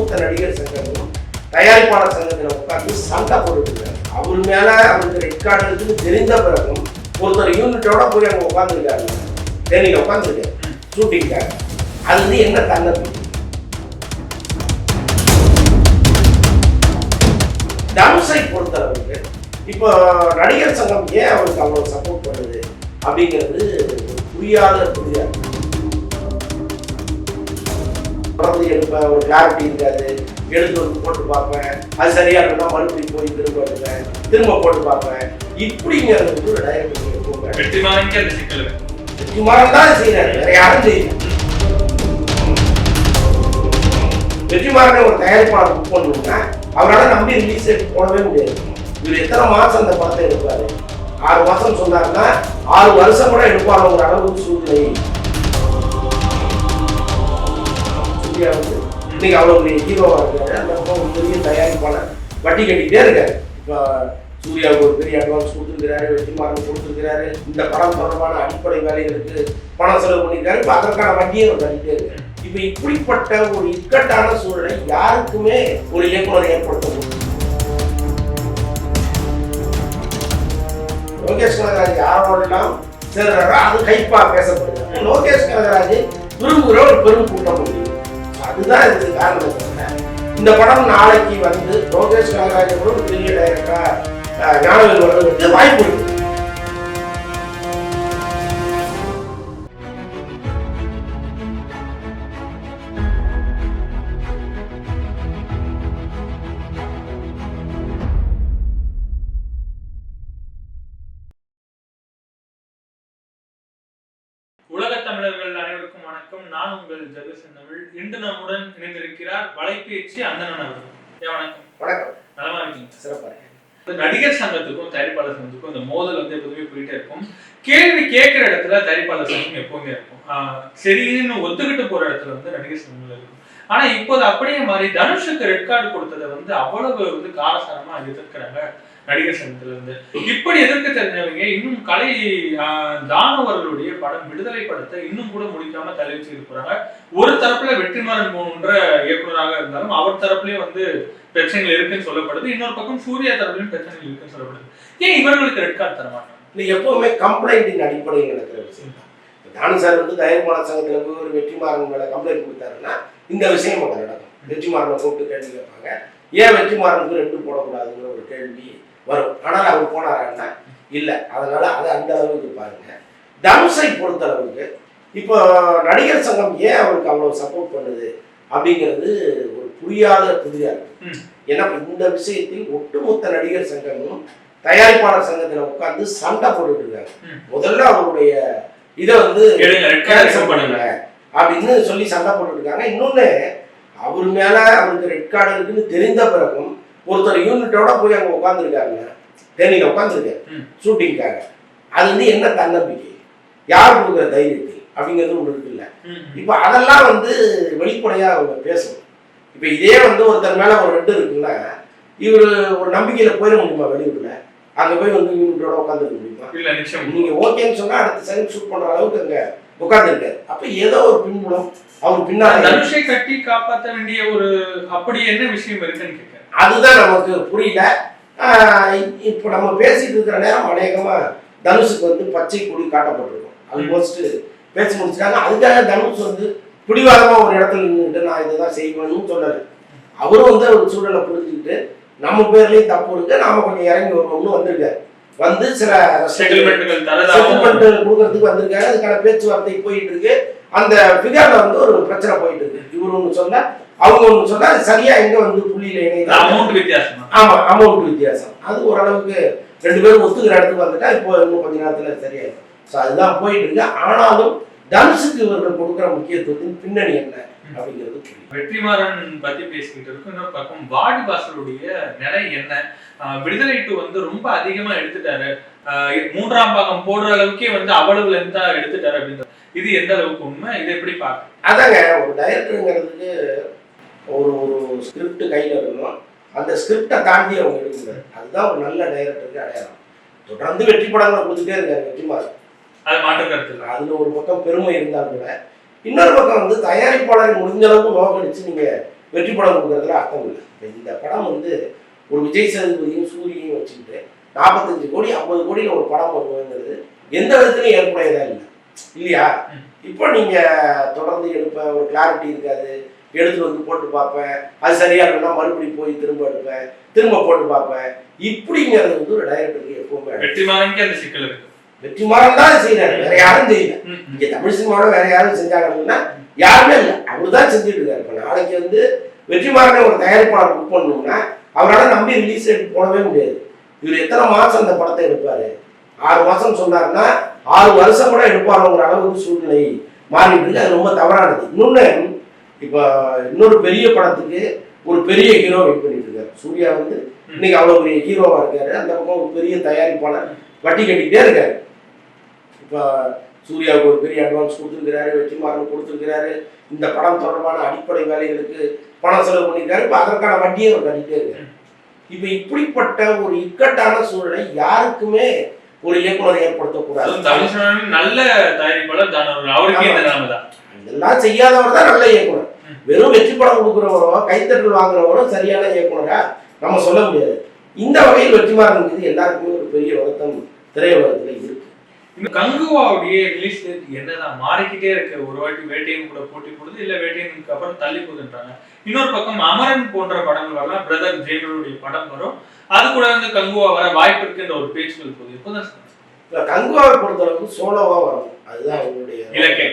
மூத்த நடிகர் சங்கமும் தயாரிப்பாளர் சங்கத்தில் உட்கார்ந்து சண்டை போட்டுருக்காரு அவர் மேல அவருக்கு ரெட் கார்டு இருக்குன்னு தெரிந்த பிறகும் ஒருத்தர் யூனிட்டோட போய் அங்கே உட்காந்துருக்காரு டெல்லியில் உட்காந்துருக்காரு ஷூட்டிங்காக அது வந்து என்ன தன்னம்பிக்கை டம்ஸை பொறுத்தளவுக்கு இப்போ நடிகர் சங்கம் ஏன் அவருக்கு அவ்வளவு சப்போர்ட் பண்ணுது? அப்படிங்கிறது புரியாத புரியாது தொடர்ந்து எடுப்பேன். ஒரு கிளாரிட்டி இருக்காது. எடுத்து வந்து போட்டு பார்ப்பேன். அது சரியா இருக்குன்னா மறுபடியும் போய் திரும்ப எடுப்பேன். திரும்ப போட்டு பார்ப்பேன். இப்படிங்கிறது வந்து ஒரு டைரக்டர் வெற்றிமாறனுக்கு அந்த சிக்கல் வெற்றிமாறன் தான் செய்யறாரு வேற யாரும் செய்யல. வெற்றிமாறனை ஒரு தயாரிப்பாளர் புக் பண்ணணும்னா அவரால் நம்பி ரிலீஸ் போடவே முடியாது. இவர் எத்தனை மாசம் அந்த படத்தை எடுப்பாரு? ஆறு மாசம் சொன்னாருன்னா ஆறு வருஷம் கூட எடுப்பாருங்கிற அளவுக்கு சூழ்நிலை. ஈஸியாக வந்து இன்னைக்கு அவ்வளோ பெரிய ஹீரோவாக இருக்காரு அந்த பக்கம் ஒரு பெரிய தயாரிப்பான வட்டி கட்டிக்கிட்டே இருக்காரு இப்போ சூர்யாவுக்கு ஒரு பெரிய அட்வான்ஸ் கொடுத்துருக்கிறாரு வெற்றிமாறன் கொடுத்துருக்கிறாரு இந்த படம் தொடர்பான அடிப்படை வேலைகளுக்கு பணம் செலவு பண்ணியிருக்காரு இப்போ அதற்கான வட்டியை அவர் கட்டிட்டே இருக்காரு இப்போ இப்படிப்பட்ட ஒரு இக்கட்டான சூழலை யாருக்குமே ஒரு இயக்குனர் ஏற்படுத்த முடியும் லோகேஷ் கனகராஜ் யாரோடலாம் சேர்றாரோ அது கைப்பா பேசப்படுது லோகேஷ் கனகராஜ் விரும்புகிற ஒரு பெரும் கூட்டம் முடியும் அதுதான் இதுக்கு காரணம். தவிர, இந்த படம் நாளைக்கு வந்து லோகேஷ் கனகராஜ் கூட பெரிய டைரக்டரா ஞானவேல் வர்றதுக்கு வாய்ப்பு இருக்கு. தமிழர்கள் அனைவருக்கும் வணக்கம். நான் உங்கள் ஜெகசன் தமிழ். இன்று நம்முடன் இணைந்திருக்கிறார் வலைபேச்சு அந்தணன் அவர்கள். வணக்கம். வணக்கம். நலமா இருக்கீங்க. சிறப்பாக நடிகர் சங்கத்துக்கும் தயாரிப்பாளர் சங்கத்துக்கும் இந்த மோதல் வந்து எப்போதுமே போயிட்டே இருக்கும். கேள்வி கேட்கிற இடத்துல தயாரிப்பாளர் சங்கம் எப்பவுமே இருக்கும். சரின்னு ஒத்துக்கிட்டு போற இடத்துல வந்து நடிகர் சங்கங்கள் இருக்கும். ஆனா இப்போது அப்படியே மாறி தனுஷுக்கு ரெட் கார்டு கொடுத்ததை வந்து அவ்வளவு வந்து காரசாரமா எதிர்க்கிறாங்க நடிகர் சங்கத்துல இருந்து. இப்படி எதிர்க்க தெரிஞ்சவங்க இன்னும் கலை தானவர்களுடைய படம் விடுதலை படத்தை இன்னும் கூட முடிக்காம தள்ளி வச்சுட்டு போறாங்க ஒரு தரப்புல வெற்றிமாறன் போன்ற இயக்குநராக இருந்தாலும் அவர் தரப்புலயே வந்து பிரச்சனைகள் இருக்குன்னு சொல்லப்படுது. இன்னொரு பக்கம் சூர்யா தரப்புலயும் பிரச்சனைகள் இருக்குன்னு சொல்லப்படுது. ஏன் இவர்களுக்கு ரெட் கார்டு தரமாட்டாங்க எப்பவுமே கம்ப்ளைண்டின் அடிப்படையில் நடக்கிற விஷயம் தான். தானு சார் வந்து தயாரிப்பாளர் சங்கத்தில் போய் ஒரு வெற்றிமாறன் மேலே கம்ப்ளைண்ட் கொடுத்தாருன்னா இந்த விஷயம் அங்கே நடக்கும். வெற்றிமாறனை கூப்பிட்டு கேள்வி கேட்பாங்க. ஏன் வெற்றிமாறனுக்கு ரெண்டு போடக்கூடாதுங்கிற ஒரு கேள்வி வரும். ஆனால் அவர் போனாரான்னா இல்லை. அதனால அதை அந்த அளவுக்கு பாருங்க. தனுஷை பொறுத்த அளவுக்கு இப்போ நடிகர் சங்கம் ஏன் அவருக்கு அவ்வளோ சப்போர்ட் பண்ணுது அப்படிங்கிறது ஒரு புரியாத புதியா இருக்கு. ஏன்னா இந்த விஷயத்தில் ஒட்டுமொத்த நடிகர் சங்கமும் தயாரிப்பாளர் சங்கத்தில் உட்கார்ந்து சண்டை போட்டுட்டு இருக்காங்க. முதல்ல அவருடைய இதை வந்து பண்ணுங்க. அப்படின்னு சொல்லி சண்டை போட்டுட்டு இருக்காங்க. இன்னொன்னு அவர் மேல அவருக்கு ரெட் கார்டு இருக்குன்னு தெரிந்த பிறகும் ஒருத்தர் யூனிட்டோட போய் அங்க உட்காந்துருக்காருங்க தேனியில் உட்காந்துருக்காரு. ஷூட்டிங்காக அது வந்து என்ன தன்னம்பிக்கை? யார் கொடுக்குற தைரியத்தை? அப்படிங்கிறது இருக்குல்ல ம். இப்போ அதெல்லாம் வந்து வெளிப்படையா அவங்க பேசணும். இப்போ இதே வந்து ஒருத்தர் மேல ஒரு ரெட்டு இருக்குன்னா இவர் ஒரு நம்பிக்கையில போயிட முடியுமா வெளியூர்ல? அங்க போய் வந்து யூனிட்டோட உட்காந்துருக்க முடியுமா? இல்ல நிச்சயம். நீங்க ஓகேன்னு சொன்னா அடுத்த செகண்ட் ஷூட் பண்ற அளவுக்கு அங்க உட்காந்துருக்காரு அப்ப ஏதோ ஒரு பின்புலம் அவர் பின்னாடி தனுஷை கட்டி காப்பாற்ற வேண்டிய ஒரு அப்படி என்ன விஷயம் இருக்குன்னு கேட்கிறேன் அதுதான் நமக்கு புரியல. இப்போ நம்ம பேசிட்டு இருக்கிற நேரம் அநேகமா தனுஷுக்கு வந்து பச்சை கொடி காட்டப்பட்டிருக்கும். ஆல்மோஸ்ட் பேசி முடிச்சிட்டாங்க. அதுக்காக தனுஷ் வந்து பிடிவாதமா ஒரு இடத்துல நின்றுட்டு நான் இதை தான் செய்வேன்னு சொன்னாரு. அவரும் வந்து ஒரு சூழலை புரிஞ்சுக்கிட்டு நம்ம பேர்லயும் தப்பு இருக்கு நாம கொஞ்சம் இறங்கி வருவோம்னு வந்திருக்காரு. வந்து சில செட்டில்மெண்ட்டுகள் கொடுக்கறதுக்கு வந்திருக்காரு. அதுக்கான பேச்சுவார்த்தை போயிட்டு இருக்கு. அந்த ஃபிகர்ல வந்து ஒரு பிரச்சனை போயிட்டு இருக்கு. இவர் ஒன்று சொல்ல அவங்க ஒன்று சொன்னா அது சரியா எங்க வந்து புள்ளியில இணையுது? அமௌண்ட் வித்தியாசமா? ஆமா அமௌண்ட் வித்தியாசம். அது ஓரளவுக்கு ரெண்டு பேரும் ஒத்துக்கிற இடத்துக்கு வந்துட்டா இப்போ இன்னும் கொஞ்ச நேரத்துல சரியாயிடும். ஸோ அதுதான் போயிட்டு இருக்கு. ஆனாலும் தனுஷுக்கு இவர்கள் கொடுக்குற முக்கியத்துவத்தின் பின்னணி என்ன அப்படிங்கிறது வெற்றிமாறன் பத்தி பேசிக்கிட்டு இருக்கும். இன்னொரு பக்கம் வாடி வாசலுடைய நிலை என்ன? விடுதலை டூ வந்து ரொம்ப அதிகமா எடுத்துட்டாரு. மூன்றாம் பாகம் போடுற அளவுக்கே வந்து அவ்வளவு லென்த்தா எடுத்துட்டாரு அப்படின்ற இது எந்த அளவுக்கு உண்மை? இதை எப்படி பார்க்க அதாங்க ஒரு டைரக்டருங்கிறதுக்கு ஒரு ஒரு ஸ்கிரிப்ட் கையில் இருக்கணும்? அந்த ஸ்கிரிப்டை தாண்டி அவங்க எடுக்கக்கூடாது அதுதான் ஒரு நல்ல டைரக்டருக்கு அடையாளம். தொடர்ந்து வெற்றி படங்களை கொடுத்துட்டே இருக்காரு வெற்றிமாறன் அது மாற்று கருத்து இல்லை. அதுல ஒரு பக்கம் பெருமை இருந்தால் கூட இன்னொரு பக்கம் வந்து தயாரிப்பாளரை முடிஞ்ச அளவுக்கு நோக்கடிச்சு நீங்க வெற்றி படம் கொடுக்கறதுல அர்த்தம் இல்லை. இந்த படம் வந்து ஒரு விஜய் சேதுபதியும் சூரியனையும் வச்சுக்கிட்டு நாற்பத்தஞ்சு கோடி ஐம்பது கோடியில் ஒரு படம் வருவதுங்கிறது எந்த விதத்துலையும் ஏற்புடையதா இல்லை. இல்லையா. இப்போ நீங்க தொடர்ந்து எடுப்ப ஒரு கிளாரிட்டி இருக்காது. எடுத்து வந்து போட்டு பார்ப்பேன். அது சரியா இல்லைன்னா மறுபடியும் போய் திரும்ப எடுப்பேன். திரும்ப போட்டு பார்ப்பேன். இப்படிங்கிறது வந்து ஒரு டைரக்டருக்கு எப்பவுமே. வெற்றிமாறனுக்கு அந்த சிக்கல் இருக்கு. வெற்றிமாறன் தான் செய்யறாரு வேற யாரும் செய்யல. இங்க தமிழ் சினிமாவோட வேற யாரும் செஞ்சாங்கன்னா யாருமே இல்லை. அவரு தான் செஞ்சுட்டு இருக்காரு. இப்ப நாளைக்கு வந்து வெற்றிமாறனை ஒரு தயாரிப்பாளர் புக் பண்ணணும்னா அவரால் நம்பி ரிலீஸ் டேட் போடவே முடியாது. இவர் எத்தனை மாசம் அந்த படத்தை எடுப்பாரு? ஆறு மாசம் சொன்னாருன்னா ஆறு வருஷம் கூட எடுப்பாருங்கிற அளவுக்கு சூழ்நிலை மாறிட்டு இருக்கு அது ரொம்ப தவறானது. இன்னொன்னு இப்போ இன்னொரு பெரிய படத்துக்கு ஒரு பெரிய ஹீரோ வெயிட் பண்ணிட்டு இருக்காரு. சூர்யா வந்து இன்னைக்கு அவ்வளவு பெரிய ஹீரோவா இருக்காரு. அந்த பக்கம் ஒரு பெரிய தயாரிப்பாளர் வட்டி கட்டிக்கிட்டே இருக்காரு. இப்போ சூர்யாவுக்கு ஒரு பெரிய அட்வான்ஸ் கொடுத்துருக்கிறாரு வெற்றிமாறன் கொடுத்துருக்கிறாரு. இந்த படம் தொடர்பான அடிப்படை வேலைகளுக்கு பணம் செலவு பண்ணியிருக்காரு. இப்போ அதற்கான வட்டியை அவர் கட்டிட்டே இருக்காரு. இப்போ இப்படிப்பட்ட ஒரு இக்கட்டான சூழலை யாருக்குமே ஒரு இயக்குனர் ஏற்படுத்தக்கூடாது. நல்ல தயாரிப்பாளர் அவருக்கே இதெல்லாம் செய்யாதவர் தான் நல்ல இயக்குனர். வெறும் வெற்றி படம் கொடுக்குறவரோ கைத்தட்டல் வாங்குறவரோ சரியான இயக்குனரா நம்ம சொல்ல முடியாது. இந்த வகையில் வெற்றிமாறன் மீது எல்லாருக்குமே ஒரு பெரிய வருத்தம் திரையுலகத்தில் இருக்கு. கங்குவாவுடைய ரிலீஸ் டேட் என்னதான் மாறிக்கிட்டே இருக்கு. ஒரு வாட்டி வேட்டையன் கூட போட்டி போடுது இல்ல வேட்டையனுக்கு அப்புறம் தள்ளி போகுதுன்றாங்க. இன்னொரு பக்கம் அமரன் போன்ற படங்கள் வரலாம் பிரதர் ஜெயலருடைய படம் வரும். அது கூட வந்து கங்குவா வர வாய்ப்பு இருக்குன்ற ஒரு பேச்சுகள் போகுது. இப்போதான் இப்ப கங்குவாவை பொறுத்தளவுக்கு சோலோவா வரணும் அதுதான் அவங்களுடைய இலக்கை.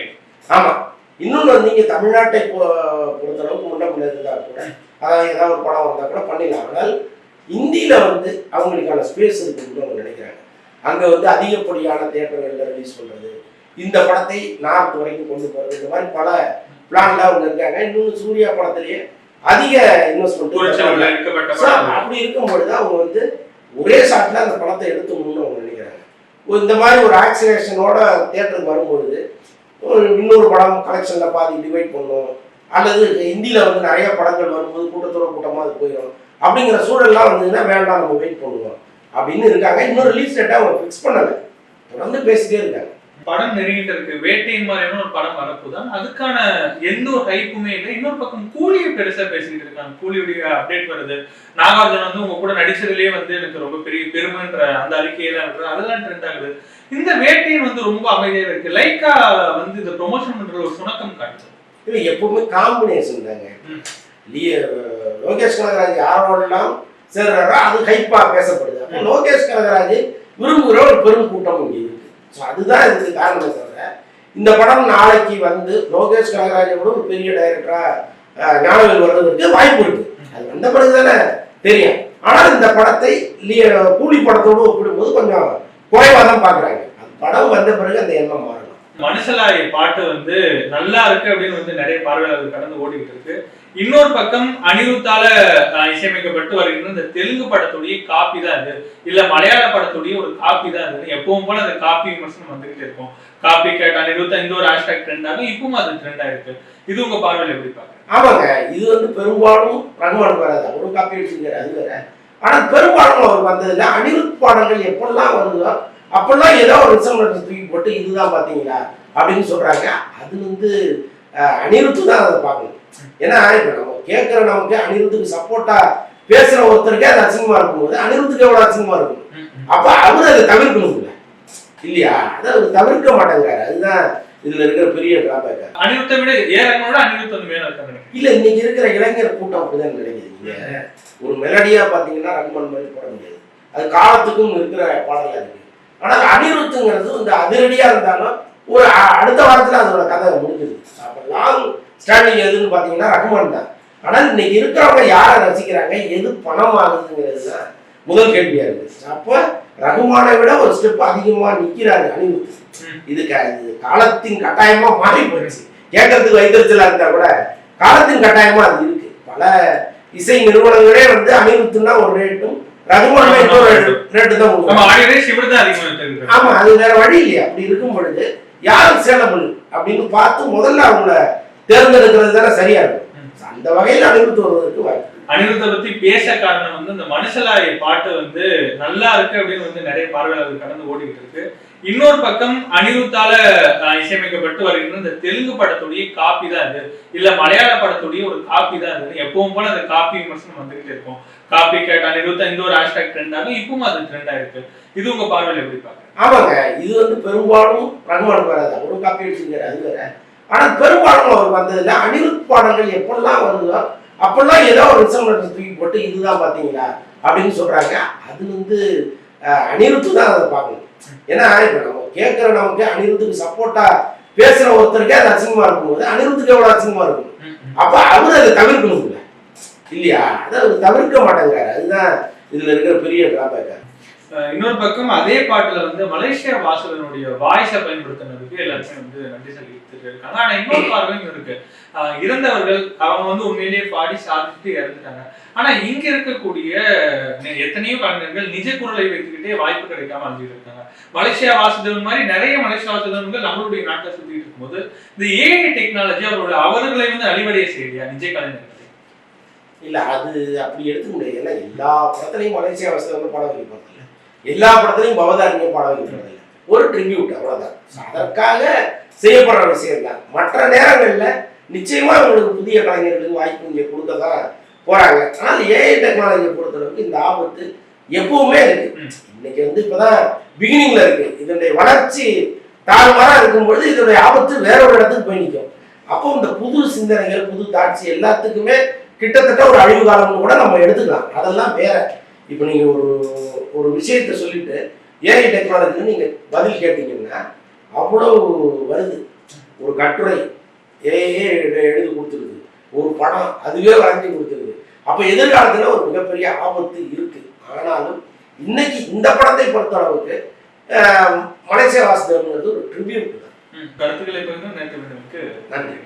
ஆமா. இன்னொன்று வந்து நீங்க தமிழ்நாட்டை பொ- பொறுத்தளவுக்கு முன்ன இருந்தா கூட. அதாவது ஏதாவது ஒரு படம் வந்தா கூட பண்ணிடலாம். ஆனால் இந்தியில வந்து அவங்களுக்கான ஸ்பேஸ் இருக்குன்னு அவங்க நினைக்கிறாங்க. அங்க வந்து அதிகப்படியான தேட்டர்கள்ல ரிலீஸ் பண்றது. இந்த படத்தை நார்த் வரைக்கும் கொண்டு போறது. இந்த மாதிரி பல பிளான்ல அவங்க இருக்காங்க. இன்னொன்று சூர்யா படத்திலேயே அதிக இன்வெஸ்ட்மெண்ட் அப்படி இருக்கும்பொழுது அவங்க வந்து ஒரே ஷாட்ல அந்த படத்தை எடுத்துக்கணும்னு அவங்க நினைக்கிறாங்க. இந்த மாதிரி ஒரு ஆக்சிலேஷனோட தியேட்டருக்கு வரும்பொழுது இன்னொரு படம் கலெக்ஷன்ல பாதி டிவைட் பண்ணும். அல்லது ஹிந்தியில வந்து நிறைய படங்கள் வரும்போது கூட்டத்தோட கூட்டமா அது போயிடும். அப்படிங்கிற சூழல்லாம் வந்ததுன்னா வேண்டாம் நம்ம வெயிட் பண்ணுவோம். அப்படின்னு இருக்காங்க. இன்னொரு ரிலீஸ் டேட்டை அவங்க ஃபிக்ஸ் பண்ணலை. தொடர்ந்து பேசிட்டே இருக்காங்க. படம் நெருங்கிட்டு இருக்கு. வேட்டையின் மாதிரியான ஒரு படம் வரப்போதான் அதுக்கான எந்த ஒரு ஹைப்புமே இல்லை. இன்னொரு பக்கம் கூலியை பெருசா பேசிக்கிட்டு இருக்காங்க. கூலியுடைய அப்டேட் வருது. நாகார்ஜுன் வந்து உங்க கூட நடிச்சதுலயே வந்து எனக்கு ரொம்ப பெரிய பெருமைன்ற அந்த அறிக்கையெல்லாம் இருக்கு. அதெல்லாம் ட்ரெண்ட் ஆகுது. இந்த வேட்டையின் வந்து ரொம்ப அமைதியா இருக்கு. லைக்கா வந்து இந்த ப்ரொமோஷன் பண்ற ஒரு சுணக்கம் காட்டுது. இது எப்பவுமே காம்பினேஷன் தாங்க. லோகேஷ் கனகராஜ் யாரோடலாம் சேர்றாரோ அது ஹைப்பா பேசப்படுது. அப்போ லோகேஷ் கனகராஜ் விரும்புகிற ஒரு பெரும் கூட்டம் இருக்கு ஸோ அதுதான் இதுக்கு காரணமே தவிர இந்த படம் நாளைக்கு வந்து லோகேஷ் கனகராஜை ஒரு பெரிய டைரக்டரா ஞானவேல் வர்றதுக்கு வாய்ப்பு இருக்கு. அது வந்த பிறகு தானே தெரியும். ஆனால் இந்த படத்தை கூலி படத்தோடு ஒப்பிடும்போது கொஞ்சம் குறைவாக தான் பார்க்குறாங்க. அது படம் வந்த பிறகு அந்த எண்ணம் மாறும். மனசலாய் பாட்டு வந்து நல்லா இருக்கு அப்படின்னு வந்து நிறைய பார்வையாளர்கள் கடந்து ஓடிக்கிட்டு இருக்கு. இன்னொரு பக்கம் அனிருத்தால இசையமைக்கப்பட்டு வருகின்ற இந்த தெலுங்கு படத்துடைய காப்பி தான் இது. இல்ல மலையாள படத்துடைய ஒரு காப்பி தான் இது. எப்பவும் போல அந்த காப்பி விமர்சனம் வந்துகிட்டே இருக்கும். காப்பி கேட் அனிருத்தா இந்த ஒரு ஹேஷ்டாக் ட்ரெண்ட் ஆகும். இப்பவும் அது ட்ரெண்ட் ஆயிருக்கு. இது உங்க பார்வையில எப்படி பாக்குறீங்க ஆமாங்க. இது வந்து பெரும்பாலும் ரகுமான் வராது. அவரும் காப்பி அடிச்சுக்கிறார் அது வேற. ஆனால் பெரும்பாலும் அவர் வந்ததுல அனிருத் பாடல்கள் எப்பெல்லாம் வருதோ அப்பெல்லாம் ஏதோ ஒரு ரிசல்ட் தூக்கி போட்டு இதுதான் பார்த்தீங்களா? அப்படின்னு சொல்றாங்க. அது வந்து அனிருத்து தான் அதை பார்க்கணும். ஏன்னா இப்போ நம்ம கேட்குற நமக்கு அனிருத்துக்கு சப்போர்ட்டா பேசுற ஒருத்தருக்கே அது அசிங்கமா இருக்கும்போது அனிருத்துக்கு எவ்வளவு அசிங்கமா இருக்கும்? அப்ப அவர் அதை தவிர்க்கணும்ல இல்லையா? அதை அவர் தவிர்க்க மாட்டேங்கிறாரு. அதுதான் இதுல இருக்கிற பெரிய டிராபேக் அனிருத்தை விட ஏ ரகமோட அனிருத் வந்து மேல இருக்காங்க. இல்ல இன்னைக்கு இருக்கிற இளைஞர் கூட்டம் அப்படிதான் நீங்க ஒரு மெலடியா பாத்தீங்கன்னா ரகுமான் மாதிரி போட முடியாது. அது காலத்துக்கும் இருக்கிற பாடலா இருக்கு. ஆனால் அனிருத்துங்கிறது இந்த அதிரடியா இருந்தாலும் ஒரு அடுத்த வாரத்துல அதோட கதை முடிஞ்சுது. அப்போ லாங் ஸ்டாண்டிங் எதுன்னு பார்த்தீங்கன்னா ரகுமான் தான். ஆனால் இன்னைக்கு இருக்கிறவங்க யாரை ரசிக்கிறாங்க? எது பணம் ஆகுதுங்கிறது தான் முதல் கேள்வியா இருக்கு அப்போ ரகுமானை விட ஒரு ஸ்டெப் அதிகமா நிக்கிறாரு அனிருத். இது க- இது காலத்தின் கட்டாயமா மாறி போயிடுச்சு கேட்கறதுக்கு வைத்தறிச்சலா இருந்தா கூட காலத்தின் கட்டாயமா அது இருக்கு. பல இசை நிறுவனங்களே வந்து அனிருத்துன்னா ஒரு ரேட்டும் ரகுமான் ரேட்டு தான் ஆமா அது வேற வழி இல்லையா. அப்படி இருக்கும் பொழுது யார் சேலபிள் அப்படின்னு பார்த்து முதல்ல அவங்கள தேர்ந்தெடுக்கிறது தானே சரியா இருக்கும். அந்த வகையில் அணிவித்து வருவதற்கு வாய்ப்பு அனிருத்தை பத்தி பேச காரணம் வந்து இந்த மனுஷலாய பாட்டு வந்து நல்லா இருக்கு அப்படின்னு வந்து நிறைய பார்வையாளர்கள் கடந்து ஓடிக்கிட்டு இருக்கு. இன்னொரு பக்கம் அனிருத்தால இசையமைக்கப்பட்டு வருகின்ற இந்த தெலுங்கு படத்துடைய காப்பி தான் இது. இல்ல மலையாள படத்துடைய ஒரு காப்பி தான் இது. எப்பவும் போல அந்த காப்பி விமர்சனம் வந்துகிட்டே இருக்கும். காப்பி கேட் அனிருத்தா இந்த ஒரு ஹேஷ்டாக் ட்ரெண்ட் ஆகும். இப்பவும் அது ட்ரெண்டா இருக்கு இது உங்க பார்வையில் எப்படி பாக்குறீங்க ஆமாங்க. இது வந்து பெரும்பாலும் ரகுமான் வராது. ஒரு காப்பி அடிச்சுங்கிறார் அது வேற. ஆனா பெரும்பாலும் அவர் வந்ததுல அனிருத் பாடல்கள் எப்பெல்லாம் வருதோ அப்பெல்லாம் ஏதோ ஒரு ரிசல்ட் தூக்கி போட்டு இதுதான் பாத்தீங்களா அப்படின்னு சொல்றாங்க. அது வந்து அஹ், அனிருத்து தான் அதை பார்க்கணும். ஏன்னா இப்போ நம்ம கேட்கிற நமக்கு அனிருத்துக்கு சப்போர்ட்டா பேசுற ஒருத்தருக்கே அது அசிங்கமா இருக்கும்போது அனிருத்துக்கு எவ்வளவு அசிங்கமா இருக்கும்? அப்ப அவர் அதை தவிர்க்கணும் இல்லையா? அதை தவிர்க்க மாட்டேங்கிறாரு. அதுதான் இதுல இருக்கிற பெரிய டிராபேக்கா இன்னொரு பக்கம் அதே பாட்டுல வந்து மலேசியா வாசகனுடைய வாய்ஸை பயன்படுத்தினதுக்கு எல்லாருமே வந்து நன்றி சொல்லிட்டு இருக்காங்க ஆனா இன்னொரு பார்வையும் இருக்கு. அஹ் இறந்தவர்கள் அவங்க வந்து உண்மையிலேயே பாடி சாதிச்சுட்டு இறந்துட்டாங்க. ஆனா இங்க இருக்கக்கூடிய எத்தனையோ கலைஞர்கள் நிஜ குரலை வைத்துக்கிட்டே வாய்ப்பு கிடைக்காம அழிஞ்சிட்டு இருக்காங்க. மலேசியா வாசுதேவன் மாதிரி நிறைய மலேசியா வாசுதேவன்கள் நம்மளுடைய நாட்டை சுத்திட்டு இருக்கும்போது இந்த ஏஐ டெக்னாலஜி அவரோட அவர்களை வந்து அழிவடைய செய்யலையா? நிஜ கலைஞர்களை? இல்ல அது அப்படி எடுத்துக்க முடியாது. ஏன்னா எல்லா படத்துலையும் மலேசியா வசதி பாட வைக்க எல்லா படத்துலையும் பவதாரிங்க பாட வைக்க ஒரு ட்ரிபியூட் அவ்வளவுதான். அதற்காக செய்யப்படுற விஷயம் தான். மற்ற நேரங்களில் நிச்சயமா உங்களுக்கு புதிய கலைஞர்களுக்கு வாய்ப்பு இங்கே கொடுக்க தான் போறாங்க. ஆனால் ஏஐ டெக்னாலஜியை பொறுத்தளவுக்கு இந்த ஆபத்து எப்பவுமே இருக்கு. இன்னைக்கு வந்து இப்பதான் பிகினிங்ல இருக்கு. இதனுடைய வளர்ச்சி தாழ்வாரா இருக்கும்பொழுது இதனுடைய ஆபத்து வேற ஒரு இடத்துக்கு போய் நிற்கும் அப்போ இந்த புது சிந்தனைகள் புது தாட்சி எல்லாத்துக்குமே கிட்டத்தட்ட ஒரு அழிவு காலம்னு கூட நம்ம எடுத்துக்கலாம். அதெல்லாம் வேற. இப்போ நீங்க ஒரு ஒரு விஷயத்தை சொல்லிட்டு ஏஐ டெக்னாலஜின்னு நீங்க பதில் கேட்டீங்கன்னா அவ்வளவு வருது. ஒரு கட்டுரை ஏஐயே எழுதி கொடுத்துருது. ஒரு படம் அதுவே வரைஞ்சி கொடுத்துருது. அப்போ எதிர்காலத்துல ஒரு மிகப்பெரிய ஆபத்து இருக்கு. ஆனாலும் இன்னைக்கு இந்த படத்தை பொறுத்த அளவுக்கு மலேசியா வாசுதேவன்கிறது ஒரு ட்ரிபியூட் தான். கருத்துக்களை நன்றி.